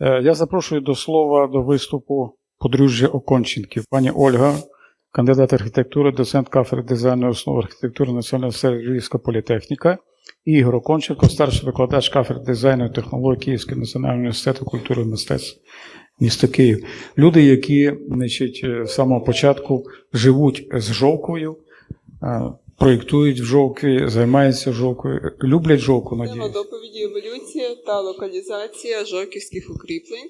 Е, Я запрошую до слова до виступу подружжя Оконченків. Пані Ольга, кандидат архітектури, доцент кафедри дизайну основ архітектури Національної університету Львівська політехніка. Ігор Оконченко, старший викладач кафедри дизайну і технології Київського національного університету культури і мистецтв міста Київ. Люди, які значить, е, з самого початку живуть з жовкою, е, проєктують в жовки, займаються жовкою, люблять жовку, надіюсь. доповіді еволюція та локалізація жовківських укріплень.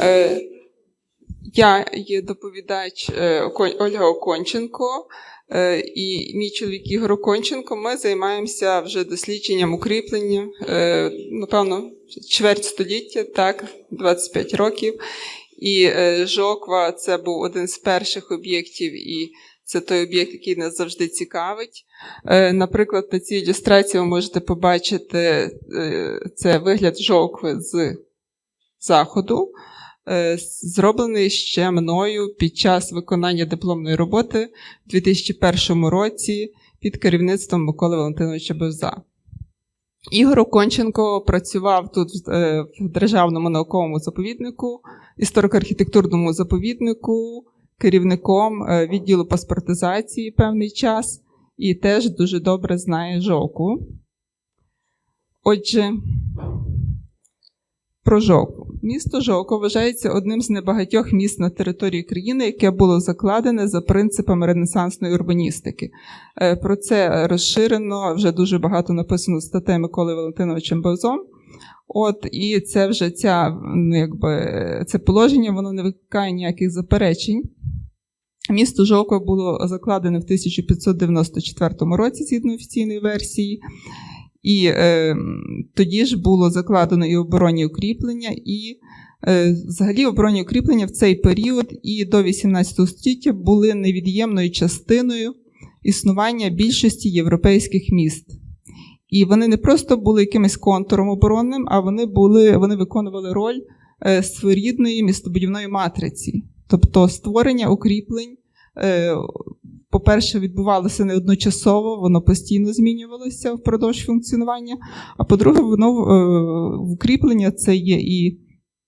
Е, я є доповідач е, Ольга Оконченко е, і мій чоловік Ігор Оконченко. Ми займаємося вже дослідженням укріплення, е, напевно, чверть століття, так, 25 років. І Жоква це був один з перших об'єктів, і це той об'єкт, який нас завжди цікавить. Е, Наприклад, на цій ілюстрації ви можете побачити е, це вигляд жовкви з заходу, е, зроблений ще мною під час виконання дипломної роботи в 2001 році під керівництвом Миколи Валентиновича Бевза. Ігор Оконченко працював тут в Державному науковому заповіднику, історико-архітектурному заповіднику, керівником е, відділу паспортизації певний час і теж дуже добре знає жовку. Отже, про жовку. Місто Жовко вважається одним з небагатьох міст на території країни, яке було закладене за принципами ренесансної урбаністики. Е, Про це розширено вже дуже багато написано статей Миколи Валентиновичем Бевзом. От і це вже ця, ну, якби, це положення, воно не викликає ніяких заперечень. Місто Жовко було закладене в 1594 році, згідно офіційної версії. І е, тоді ж було закладено і оборонні укріплення, і е, взагалі оборонні укріплення в цей період і до 18 століття були невід'ємною частиною існування більшості європейських міст. І вони не просто були якимось контуром оборонним, а вони були, вони виконували роль е, своєрідної містобудівної матриці. Тобто створення укріплень, е, по-перше, відбувалося не одночасово, воно постійно змінювалося впродовж функціонування. А по-друге, воно е, укріплення це є і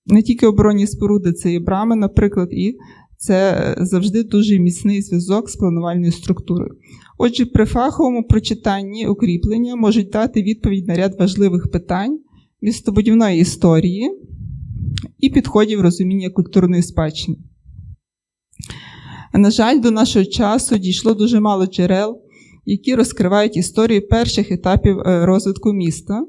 не тільки оборонні споруди, це і брами, наприклад, і це завжди дуже міцний зв'язок з планувальною структурою. Отже, при фаховому прочитанні укріплення можуть дати відповідь на ряд важливих питань містобудівної історії і підходів розуміння культурної спадщини. На жаль, до нашого часу дійшло дуже мало джерел, які розкривають історію перших етапів е, розвитку міста.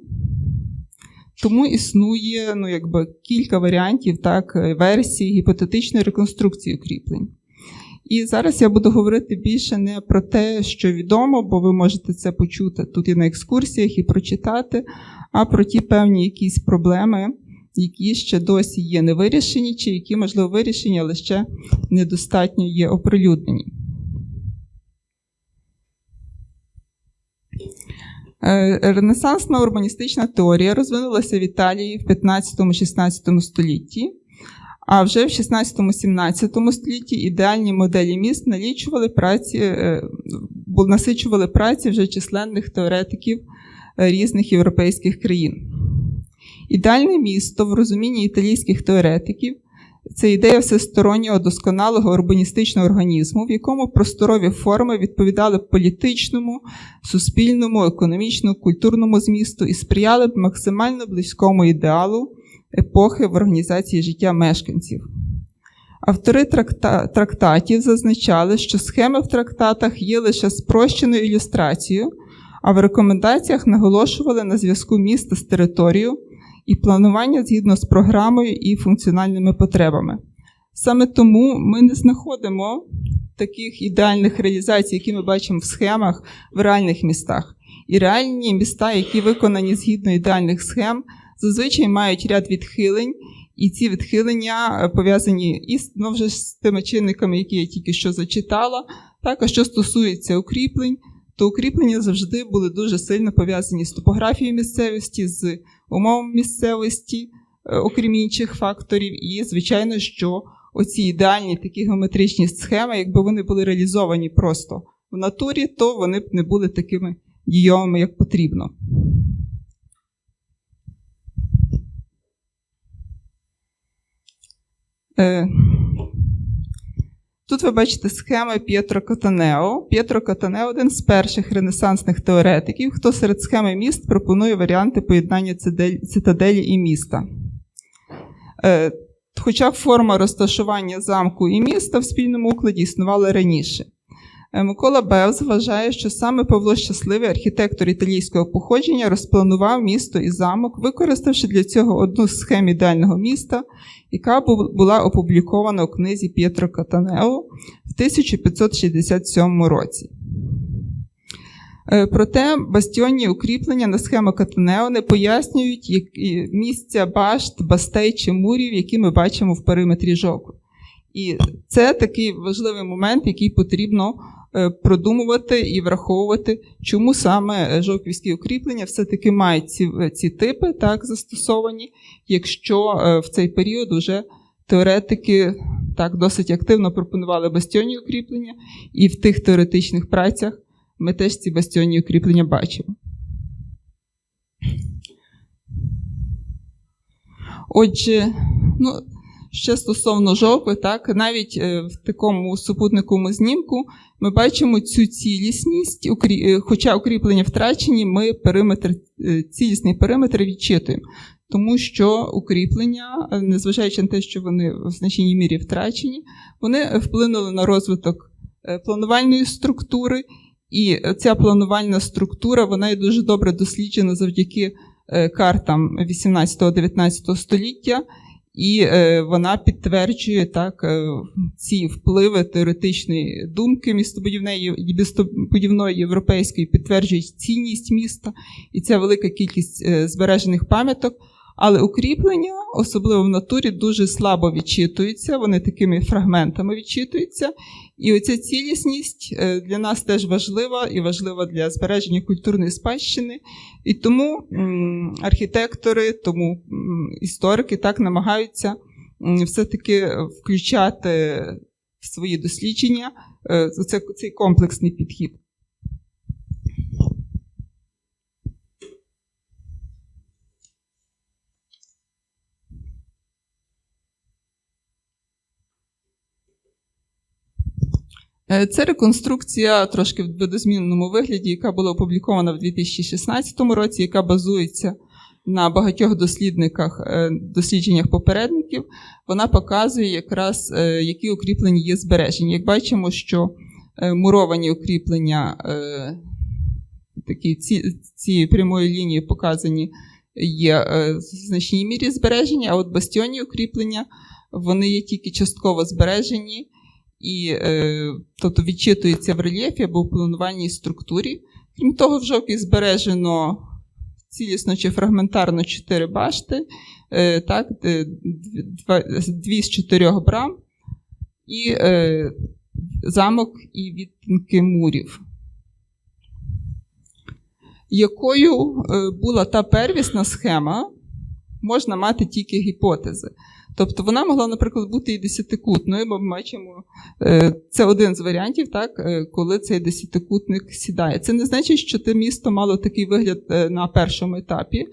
Тому існує ну, якби, кілька варіантів, так, е, версій гіпотетичної реконструкції укріплень. І зараз я буду говорити більше не про те, що відомо, бо ви можете це почути тут і на екскурсіях, і прочитати, а про ті певні якісь проблеми, які ще досі є невирішені, чи які, можливо, вирішені, але ще недостатньо є оприлюднені. Е, Ренесансна урбаністична теорія розвинулася в Італії в 15-16 столітті, а вже в 16-17 столітті ідеальні моделі міст налічували праці, е, насичували праці вже численних теоретиків е, різних європейських країн. Ідеальне місто в розумінні італійських теоретиків це ідея всестороннього досконалого урбаністичного організму, в якому просторові форми відповідали політичному, суспільному, економічному, культурному змісту і сприяли б максимально близькому ідеалу епохи в організації життя мешканців. Автори тракта- трактатів зазначали, що схеми в трактатах є лише спрощеною ілюстрацією, а в рекомендаціях наголошували на зв'язку міста з територією і планування згідно з програмою і функціональними потребами. Саме тому ми не знаходимо таких ідеальних реалізацій, які ми бачимо в схемах в реальних містах. І реальні міста, які виконані згідно ідеальних схем, зазвичай мають ряд відхилень, і ці відхилення е, пов'язані із ну, вже з тими чинниками, які я тільки що зачитала. Так, а що стосується укріплень, то укріплення завжди були дуже сильно пов'язані з топографією місцевості, з умовами місцевості, е, окрім інших факторів. І, звичайно, що оці ідеальні такі геометричні схеми, якби вони були реалізовані просто в натурі, то вони б не були такими дійовими, як потрібно. Тут ви бачите схеми П'єтро Катанео. П'єтро Катанео один з перших ренесансних теоретиків, хто серед схеми міст пропонує варіанти поєднання цитаделі і міста. Е, Хоча форма розташування замку і міста в спільному укладі існувала раніше. Е, Микола Бевз вважає, що саме Павло Щасливий, архітектор італійського походження, розпланував місто і замок, використавши для цього одну з схем ідеального міста, яка була опублікована у книзі П'єтро Катанео в 1567 році. Е, Проте бастіонні укріплення на схему Катанео не пояснюють місця башт, бастей чи мурів, які ми бачимо в периметрі жовку. І це такий важливий момент, який потрібно продумувати і враховувати, чому саме е, жовківські укріплення все-таки мають ці, е, ці типи так застосовані, якщо е, в цей період вже теоретики так досить активно пропонували бастіонні укріплення, і в тих теоретичних працях ми теж ці бастіонні укріплення бачимо. Отже, ну, ще стосовно жовтви, так, навіть е, в такому супутниковому знімку ми бачимо цю цілісність, е, хоча укріплення втрачені, ми периметр, е, цілісний периметр відчитуємо. Тому що укріплення, незважаючи на те, що вони в значній мірі втрачені, вони вплинули на розвиток планувальної структури, і ця планувальна структура вона є дуже добре досліджена завдяки картам 18-19 століття, і е, вона підтверджує так е, ці впливи теоретичної думки містобудівної містобудівної європейської, підтверджують цінність міста і ця велика кількість е, збережених пам'яток. Але укріплення, особливо в натурі, дуже слабо відчитуються, вони такими фрагментами відчитуються. І оця цілісність е, для нас теж важлива і важлива для збереження культурної спадщини. І тому архітектори, тому історики так намагаються все-таки включати в свої дослідження е, цей комплексний підхід. Це реконструкція трошки в видозміненому вигляді, яка була опублікована в 2016 році, яка базується на багатьох дослідниках, е, дослідженнях попередників. Вона показує якраз, е, які укріплення є збережені. Як бачимо, що е, муровані укріплення, е, такі ці, ці прямої лінії показані, є е, в значній мірі збережені, а от бастіонні укріплення вони є тільки частково збережені і е, тобто відчитується в рельєфі або в планувальній структурі. Крім того, в жовтій збережено цілісно чи фрагментарно чотири башти, е, так, дві з чотирьох брам, і е, замок і відтинки мурів. Якою була та первісна схема, можна мати тільки гіпотези. Тобто вона могла, наприклад, бути і десятикутною, бо ми бачимо, е, це один з варіантів, так, е, коли цей десятикутник сідає. Це не значить, що те місто мало такий вигляд е, на першому етапі.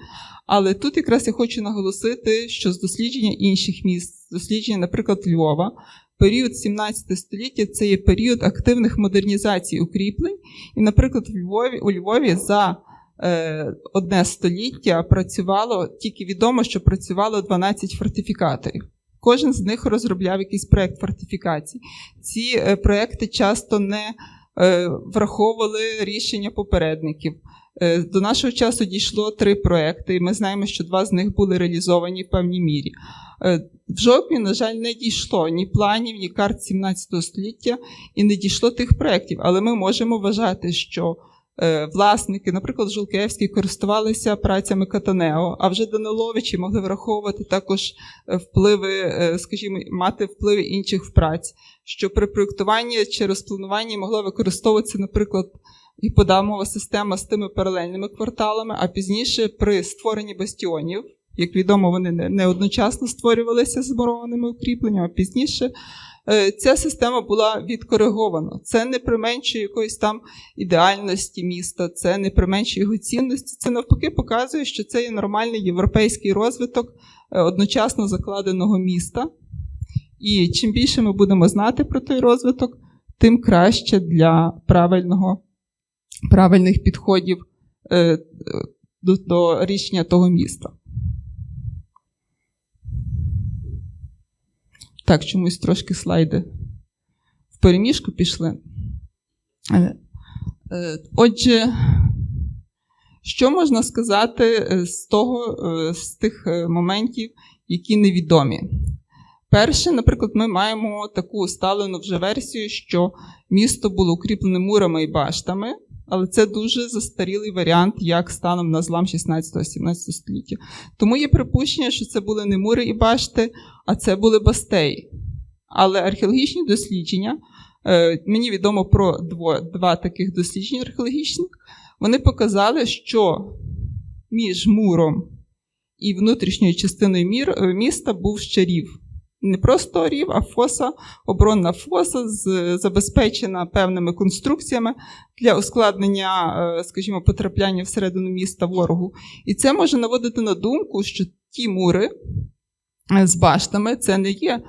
Але тут якраз я хочу наголосити, що з дослідження інших міст, дослідження, наприклад, Львова, період 17 століття це є період активних модернізацій укріплень. І, наприклад, в Львові, у Львові за одне століття працювало, тільки відомо, що працювало 12 фортифікаторів. Кожен з них розробляв якийсь проєкт фортифікацій. Ці е, проєкти часто не е, враховували рішення попередників. Е, До нашого часу дійшло три проекти, і ми знаємо, що два з них були реалізовані в певній мірі. Е, В жовтні, на жаль, не дійшло ні планів, ні карт 17 століття, і не дійшло тих проєктів. Але ми можемо вважати, що е, власники, наприклад, Жулкевський, користувалися працями Катанео, а вже Даниловичі могли враховувати також е, впливи, е, скажімо, мати впливи інших праць, що при проєктуванні чи розплануванні могла використовуватися, наприклад, гіподамова система з тими паралельними кварталами, а пізніше при створенні бастіонів. Як відомо, вони не- одночасно створювалися з укріпленнями, а пізніше е, ця система була відкоригована. Це не применшує якоїсь там ідеальності міста, це не применшує його цінності. Це навпаки показує, що це є нормальний європейський розвиток е, одночасно закладеного міста. І чим більше ми будемо знати про той розвиток, тим краще для правильного, правильних підходів е, е, до, до рішення того міста. Так, чомусь трошки слайди в переміжку пішли. Е, е, Отже, що можна сказати е, з того, з тих моментів, які невідомі? Перше, наприклад, ми маємо таку усталену вже версію, що місто було укріплене мурами і баштами, але це дуже застарілий варіант, як станом на злам 16-17 століття. Тому є припущення, що це були не мури і башти, а це були бастеї. Але археологічні дослідження, е, мені відомо про два таких дослідження археологічних, вони показали, що між муром і внутрішньою частиною е, міста був ще рів. Не просто рів, а фоса, оборонна фоса, з, забезпечена певними конструкціями для ускладнення, е, скажімо, потрапляння всередину міста ворогу. І це може наводити на думку, що ті мури е, з баштами це не є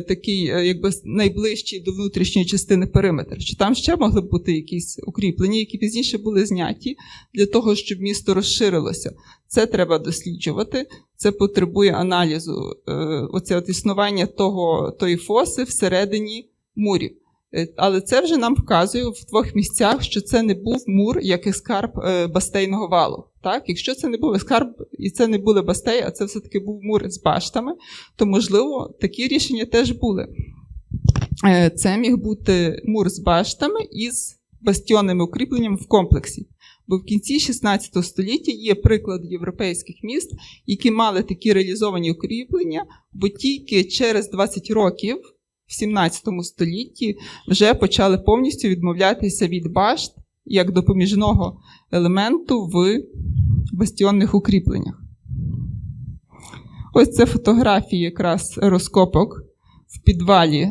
такий, е, якби найближчий до внутрішньої частини периметр. Що там ще могли б бути якісь укріплення, які пізніше були зняті для того, щоб місто розширилося. Це треба досліджувати. Це потребує аналізу. Е, Оце от існування того, тої фоси всередині мурів. Е, Але це вже нам вказує в двох місцях, що це не був мур, як і скарб е, бастейного валу. Так? Якщо це не був скарб, і це не були бастеї, а це все-таки був мур з баштами, то можливо такі рішення теж були. Е, Це міг бути мур з баштами із бастіонними укріпленнями в комплексі. Бо в кінці 16 століття є приклад європейських міст, які мали такі реалізовані укріплення, бо тільки через 20 років в 17 столітті вже почали повністю відмовлятися від башт як допоміжного елементу в бастіонних укріпленнях. Ось це фотографії якраз розкопок в підвалі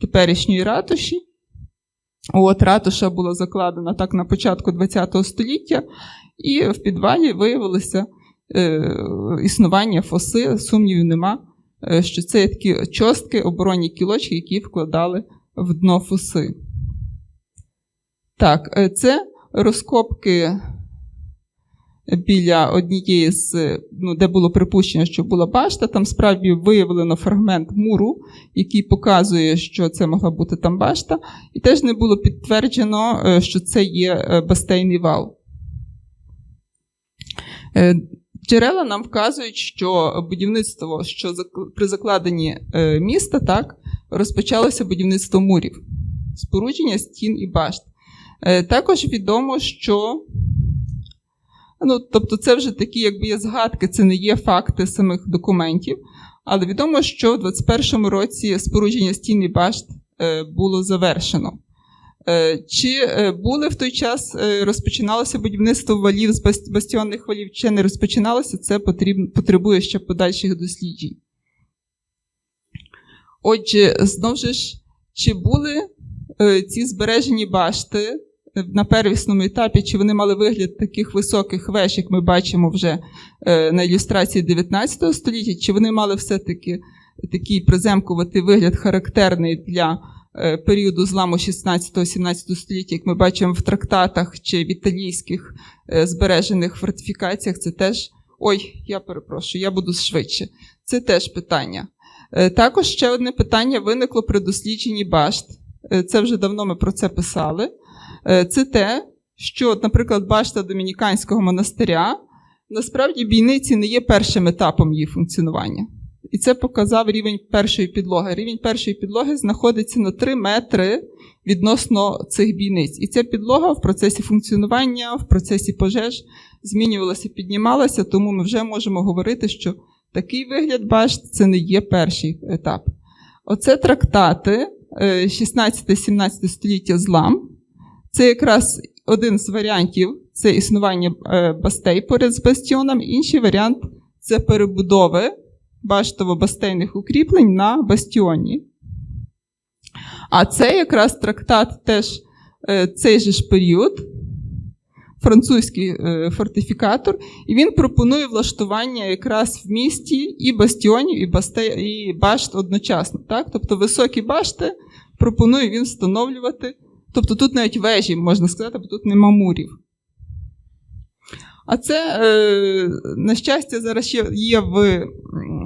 теперішньої ратуші. От ратуша була закладена так на початку ХХ століття, і в підвалі виявилося е, існування фоси, сумнівів нема, що це є такі частки, оборонні кілочки, які вкладали в дно фоси. Так, е, це розкопки біля однієї з, ну, де було припущення, що була башта. Там справді виявлено фрагмент муру, який показує, що це могла бути там башта, і теж не було підтверджено, е, що це є е, бастейний вал. Джерела нам вказують, що будівництво, що при закладенні е, міста, так, розпочалося будівництво мурів, спорудження стін і башт. Е, Також відомо, що Ну, тобто, це вже такі, якби є згадки, це не є факти самих документів. Але відомо, що в 21-му році спорудження стін і башт е, було завершено. Е, Чи е, були в той час е, розпочиналося будівництво валів з бастіонних валів, чи не розпочиналося, це потребує ще подальших досліджень. Отже, знову ж, чи були ці збережені башти на первісному етапі, чи вони мали вигляд таких високих веж, як ми бачимо вже на ілюстрації 19 століття, чи вони мали все-таки такий приземкуватий вигляд, характерний для періоду зламу 16-17 століття, як ми бачимо в трактатах чи в італійських е, збережених фортифікаціях, це теж. Ой, я перепрошую, я буду швидше. Це теж питання. Е, Також ще одне питання виникло при дослідженні башт. Е, Це вже давно ми про це писали. Е, Це те, що, наприклад, башта Домініканського монастиря насправді бійниці не є першим етапом її функціонування. І це показав рівень першої підлоги. Рівень першої підлоги знаходиться на 3 метри відносно цих бійниць. І ця підлога в процесі функціонування, в процесі пожеж змінювалася, піднімалася, тому ми вже можемо говорити, що такий вигляд башт це не є перший етап. Оце трактати е, 16-17 століття злам. Це якраз один з варіантів це існування е, бастей поряд з бастіоном. Інший варіант це перебудови баштово-бастейних укріплень на бастіоні. А це якраз трактат теж е, цей же ж період. французький е, фортифікатор, і він пропонує влаштування якраз в місті і бастіонів, і, басте, і башт одночасно. Так? Тобто високі башти пропонує він встановлювати. Тобто тут навіть вежі, можна сказати, бо тут нема мурів. А це, е, на щастя, зараз ще є в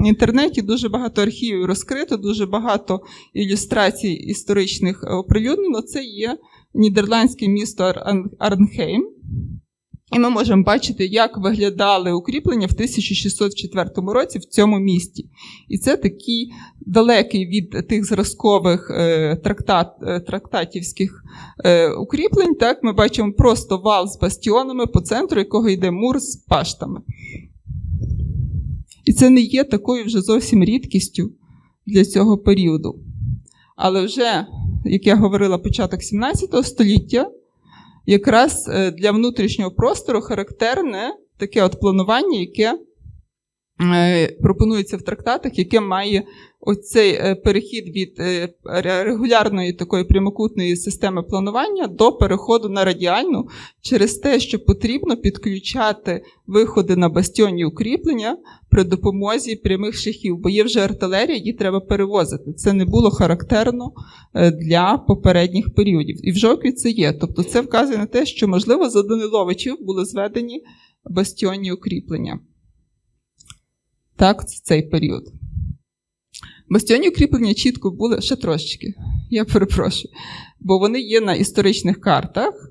інтернеті дуже багато архівів розкрито, дуже багато ілюстрацій історичних оприлюднено. Це є нідерландське місто Арнхейм. І ми можемо бачити, як виглядали укріплення в 1604 році в цьому місті. І це такий далекий від тих зразкових е, трактат, е, трактатівських е, укріплень. Так, ми бачимо просто вал з бастіонами, по центру якого йде мур з паштами. І це не є такою вже зовсім рідкістю для цього періоду. Але вже, як я говорила, початок 17 століття, якраз е, для внутрішнього простору характерне таке от планування, яке е, пропонується в трактатах, яке має оцей е, перехід від е, регулярної такої прямокутної системи планування до переходу на радіальну через те, що потрібно підключати виходи на бастіонні укріплення при допомозі прямих шляхів, бо є вже артилерія, її треба перевозити. Це не було характерно е, для попередніх періодів. І в Жовкві це є. Тобто це вказує на те, що, можливо, за Даниловичів були зведені бастіонні укріплення. Так, це цей період. Бастіонні укріплення чітко були ще трошечки, я перепрошую, бо вони є на історичних картах.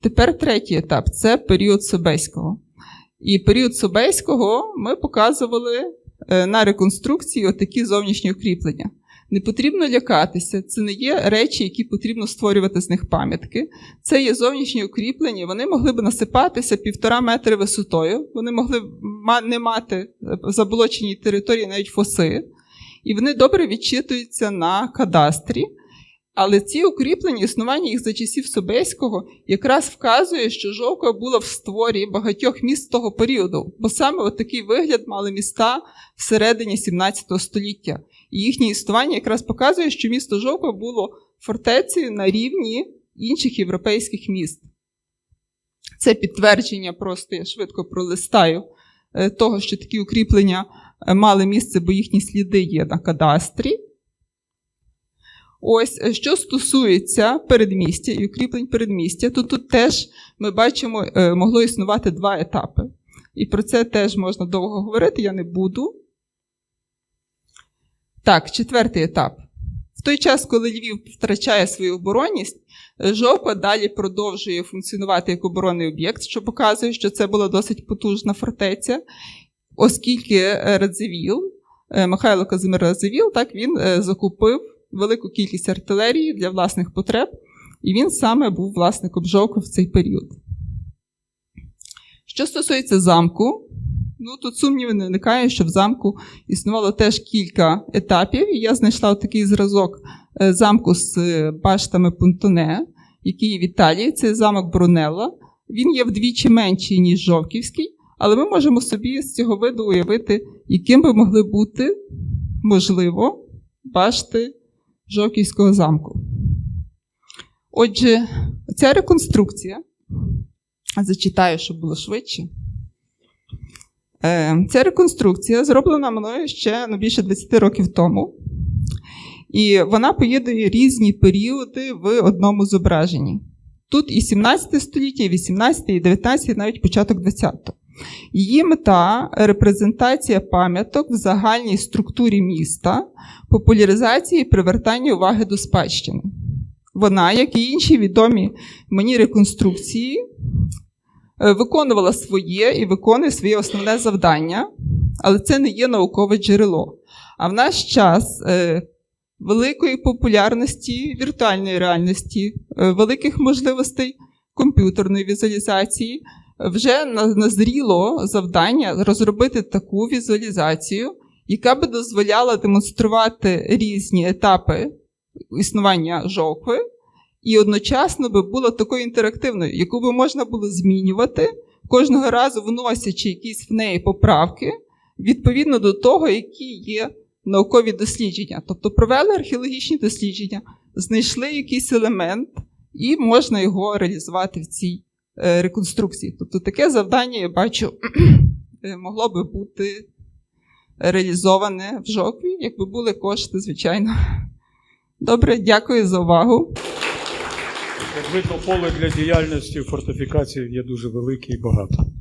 Тепер третій етап це період Собеського. І період Собеського ми показували е, на реконструкції отакі зовнішні укріплення. Не потрібно лякатися, це не є речі, які потрібно створювати з них пам'ятки. Це є зовнішні укріплення, вони могли б насипатися півтора метри висотою, вони могли б не мати е, в заболоченій території навіть фоси, і вони добре відчитуються на кадастрі. Але ці укріплення, існування їх за часів Собеського, якраз вказує, що Жовква була в створі багатьох міст того періоду, бо саме такий вигляд мали міста всередині 17 століття. І їхнє існування якраз показує, що місто Жовква було фортецею на рівні інших європейських міст. Це підтвердження, просто я швидко пролистаю, е, того, що такі укріплення мали місце, бо їхні сліди є на кадастрі. Ось, е, що стосується передмістя і укріплень передмістя, то тут теж ми бачимо, е, могло існувати два етапи. І про це теж можна довго говорити, я не буду. Так, четвертий етап. В той час, коли Львів втрачає свою оборонність, е, Жовква далі продовжує функціонувати як оборонний об'єкт, що показує, що це була досить потужна фортеця, оскільки е, Радзивіл, е, Михайло Казимир Радзивіл, так він е, закупив велику кількість артилерії для власних потреб, і він саме був власником Жовква в цей період. Що стосується замку, ну тут сумнівів не виникає, що в замку існувало теж кілька етапів. І я знайшла такий зразок замку з баштами Пунтоне, який є в Італії. Це замок Брунелла. Він є вдвічі менший, ніж Жовківський, але ми можемо собі з цього виду уявити, яким би могли бути, можливо, башти Жовківського замку. Отже, ця реконструкція, зачитаю, щоб було швидше. Е, Ця реконструкція зроблена мною ще ну, більше 20 років тому. І вона поєднує різні періоди в одному зображенні. Тут і 17 століття, і 18, і 19, і навіть початок 20-го. Її мета репрезентація пам'яток в загальній структурі міста, популяризації і привертання уваги до спадщини. Вона, як і інші відомі мені реконструкції, е, виконувала своє і виконує своє основне завдання, але це не є наукове джерело. А в наш час е, великої популярності віртуальної реальності, е, великих можливостей комп'ютерної візуалізації, вже назріло завдання розробити таку візуалізацію, яка би дозволяла демонструвати різні етапи існування жовкви, і одночасно би була такою інтерактивною, яку би можна було змінювати, кожного разу вносячи якісь в неї поправки відповідно до того, які є наукові дослідження. Тобто провели археологічні дослідження, знайшли якийсь елемент, і можна його реалізувати в цій реконструкції. Тобто таке завдання, я бачу, е, могло би бути реалізоване в жовтні, якби були кошти, звичайно. Добре, дякую за увагу. Як видно, поле для діяльності фортифікації є дуже велике і багато.